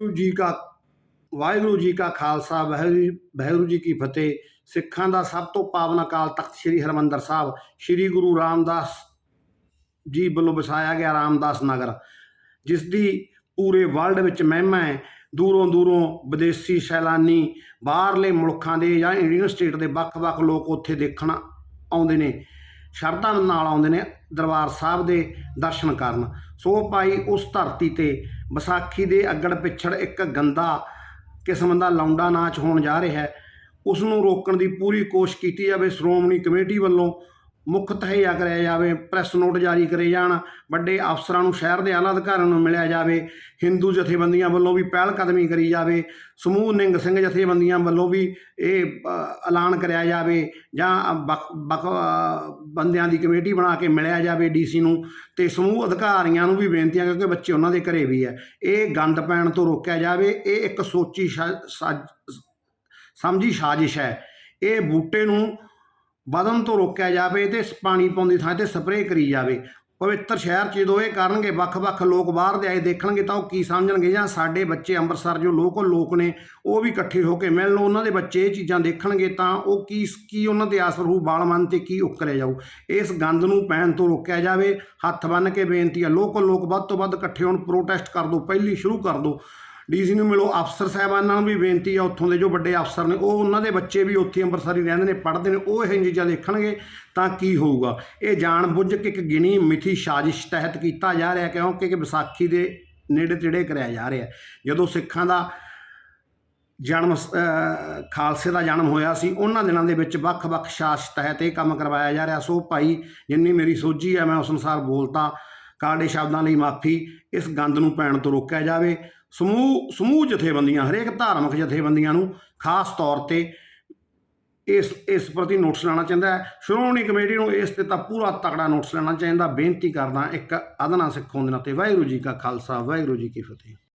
ਜੀ ਕਾ, ਵਾਹਿਗੁਰੂ ਜੀ ਕਾ ਖਾਲਸਾ, ਵਾਹਿਗੁਰੂ ਵਾਹਿਗੁਰੂ ਜੀ ਕੀ ਫਤਿਹ। ਸਿੱਖਾਂ ਦਾ ਸਭ ਤੋਂ ਪਾਵਨ ਅਕਾਲ ਤਖਤ ਸ੍ਰੀ ਹਰਮੰਦਰ ਸਾਹਿਬ, ਸ੍ਰੀ ਗੁਰੂ ਰਾਮਦਾਸ ਜੀ ਵੱਲੋਂ ਵਸਾਇਆ ਗਿਆ ਰਾਮਦਾਸ ਨਗਰ, ਜਿਸ ਦੀ ਪੂਰੇ ਵਰਲਡ ਵਿੱਚ ਮਹਿਮਾ ਹੈ। ਦੂਰੋਂ ਦੂਰੋਂ ਵਿਦੇਸ਼ੀ ਸੈਲਾਨੀ ਬਾਹਰਲੇ ਮੁਲਕਾਂ ਦੇ ਜਾਂ ਇੰਡੀਅਨ ਸਟੇਟ ਦੇ ਵੱਖ-ਵੱਖ ਲੋਕ ਉੱਥੇ ਦੇਖਣ ਆਉਂਦੇ ਨੇ, ਸ਼ਰਧਾ ਨਾਲ ਆਉਂਦੇ ਨੇ ਦਰਬਾਰ ਸਾਹਿਬ ਦੇ ਦਰਸ਼ਨ ਕਰਨ। ਸੋ ਭਾਈ, ਉਸ ਧਰਤੀ ਤੇ ਵਿਸਾਖੀ ਦੇ ਅੱਗੜ ਪਿਛੜ ਇੱਕ ਗੰਦਾ ਕਿਸਮ ਦਾ ਲੌਂਡਾ ਨਾਚ ਹੋਣ ਜਾ ਰਿਹਾ ਹੈ। ਉਸ ਨੂੰ ਰੋਕਣ ਦੀ ਪੂਰੀ ਕੋਸ਼ਿਸ਼ ਕੀਤੀ ਜਾਵੇ। ਸ਼੍ਰੋਮਣੀ ਕਮੇਟੀ ਵੱਲੋਂ ਮੁੱਖ ਤਹਈਆ ਕਰਿਆ ਜਾਵੇ, ਪ੍ਰੈਸ ਨੋਟ ਜਾਰੀ ਕਰੇ ਜਾਣ, ਵੱਡੇ ਅਫਸਰਾਂ ਨੂੰ ਸ਼ਹਿਰ ਦੇ ਆਲਾ ਅਧਿਕਾਰੀਆਂ ਨੂੰ ਮਿਲਿਆ ਜਾਵੇ, ਹਿੰਦੂ ਜਥੇਬੰਦੀਆਂ ਵੱਲੋਂ ਵੀ ਪਹਿਲ ਕਦਮੀ ਕਰੀ ਜਾਵੇ, ਸਮੂਹ ਨਿੰਗ ਸਿੰਘ ਜਥੇਬੰਦੀਆਂ ਵੱਲੋਂ ਵੀ ਇਹ ਐਲਾਨ ਕਰਿਆ ਜਾਵੇ, ਜਾਂ ਵੱਖ ਬੰਦਿਆਂ ਦੀ ਕਮੇਟੀ ਬਣਾ ਕੇ ਮਿਲਿਆ ਜਾਵੇ ਡੀਸੀ ਨੂੰ, ਤੇ ਸਮੂਹ ਅਧਿਕਾਰੀਆਂ ਨੂੰ ਵੀ ਬੇਨਤੀਆਂ ਕਿਉਂਕਿ ਬੱਚੇ ਉਹਨਾਂ ਦੇ ਘਰੇ ਵੀ ਹੈ। ਇਹ ਗੰਦ ਪੈਣ ਤੋਂ ਰੋਕਿਆ ਜਾਵੇ, ਇਹ ਇੱਕ ਸੋਚੀ ਸ਼ਾ- ਸਾਜ਼- ਸਮਝੀ ਸਾਜ਼ਿਸ਼ ਹੈ। ਇਹ ਬੂਟੇ ਨੂੰ ਵਧਣ ਤੋਂ ਰੋਕਿਆ ਜਾਵੇ ਤੇ ਪਾਣੀ ਪਾਉਂਦੀ ਥਾਂ ਤੇ ਸਪਰੇਅ ਕਰੀ ਜਾਵੇ। ਪਵਿੱਤਰ ਸ਼ਹਿਰ 'ਚ ਜਦੋਂ ਇਹ ਕਰਨਗੇ, ਵੱਖ-ਵੱਖ ਲੋਕ ਬਾਹਰ ਦੇ ਆਏ ਦੇਖਣਗੇ ਤਾਂ ਉਹ ਕੀ ਸਮਝਣਗੇ? ਜਾਂ ਸਾਡੇ ਬੱਚੇ ਅੰਮ੍ਰਿਤਸਰ ਜੋ ਲੋਕਲ ਲੋਕ ਨੇ, ਉਹ ਵੀ ਇਕੱਠੇ ਹੋ ਕੇ ਮਿਲਣ, ਉਹਨਾਂ ਦੇ ਬੱਚੇ ਇਹ ਚੀਜ਼ਾਂ ਦੇਖਣਗੇ ਤਾਂ ਉਹ ਕੀ ਕੀ ਉਹਨਾਂ ਦੇ ਆਸਰ ਹੋਊ ਬਾਲਮਨ ਤੇ ਕੀ ਉਕਰਿਆ ਜਾਊ? ਇਸ ਗੰਦ ਨੂੰ ਪੈਣ ਤੋਂ ਰੋਕਿਆ ਜਾਵੇ। ਹੱਥ ਬੰਨ ਕੇ ਬੇਨਤੀ ਆ, ਲੋਕਲ ਲੋਕ ਵੱਧ ਤੋਂ ਵੱਧ ਇਕੱਠੇ ਹੋਣ ਪ੍ਰੋਟੈਸਟ ਕਰ ਦਿਓ ਪਹਿਲੀ ਸ਼ੁਰੂ ਕਰ ਦਿਓ ਡੀਸੀ ਨੂੰ ਮਿਲੋ, ਅਫਸਰ ਸਾਹਿਬਾਨਾਂ ਨੂੰ ਵੀ ਬੇਨਤੀ ਆ, ਉੱਥੋਂ ਦੇ ਜੋ ਵੱਡੇ ਅਫਸਰ ਨੇ, ਉਹ ਉਹਨਾਂ ਦੇ ਬੱਚੇ ਵੀ ਉੱਥੇ ਅੰਮ੍ਰਿਤਸਰ ਹੀ ਰਹਿੰਦੇ ਨੇ, ਪੜ੍ਹਦੇ ਨੇ, ਉਹ ਇਹ ਚੀਜ਼ਾਂ ਦੇਖਣਗੇ, ਤਾਂ ਕੀ ਹੋਊਗਾ? ਇਹ ਜਾਣ ਬੁੱਝ ਕੇ ਇੱਕ ਗਿਣੀ ਮਿਥੀ ਸਾਜ਼ਿਸ਼ ਤਹਿਤ ਕੀਤਾ ਜਾ ਰਿਹਾ, ਕਿਉਂਕਿ ਕਿ ਵਿਸਾਖੀ ਦੇ ਨੇੜੇ ਤੇੜੇ ਕਰਾਇਆ ਜਾ ਰਿਹਾ। ਜਦੋਂ ਸਿੱਖਾਂ ਦਾ ਜਨਮ ਖਾਲਸੇ ਦਾ ਜਨਮ ਹੋਇਆ ਸੀ, ਉਹਨਾਂ ਦਿਨਾਂ ਦੇ ਵਿੱਚ ਵੱਖ-ਵੱਖ ਸ਼ਾਸ ਤਹਿਤ ਇਹ ਕੰਮ ਕਰਵਾਇਆ ਜਾ ਰਿਹਾ। ਸੋ ਭਾਈ, ਜਿੰਨੀ ਮੇਰੀ ਸੋਝੀ ਹੈ, ਮੈਂ ਉਸ ਅਨੁਸਾਰ ਬੋਲਤਾ ਕਾਲੇ ਸ਼ਬਦਾਂ ਲਈ ਮਾਫੀ ਇਸ ਗੰਦ ਨੂੰ ਪੈਣ ਤੋਂ ਰੋਕਿਆ ਜਾਵੇ। ਸਮੂਹ ਸਮੂਹ ਜਥੇਬੰਦੀਆਂ, ਹਰੇਕ ਧਾਰਮਿਕ ਜਥੇਬੰਦੀਆਂ ਨੂੰ ਖਾਸ ਤੌਰ ਤੇ ਇਸ ਇਸ ਪ੍ਰਤੀ ਨੋਟਿਸ ਲੈਣਾ ਚਾਹੁੰਦਾ ਹੈ। ਸ਼੍ਰੋਮਣੀ ਕਮੇਟੀ ਨੂੰ ਇਸ ਤੇ ਤਾਂ ਪੂਰਾ ਤਕੜਾ ਨੋਟਿਸ ਲੈਣਾ ਚਾਹੀਦਾ। ਬੇਨਤੀ ਕਰਦਾ ਇੱਕ ਅਦਨਾ ਸਿੱਖੋਂ ਦੇ ਨਾਤੇ ਵਾਹਿਗੁਰੂ ਜੀ ਕਾ ਖਾਲਸਾ, ਵਾਹਿਗੁਰੂ ਜੀ ਕੀ ਫਤਿਹ।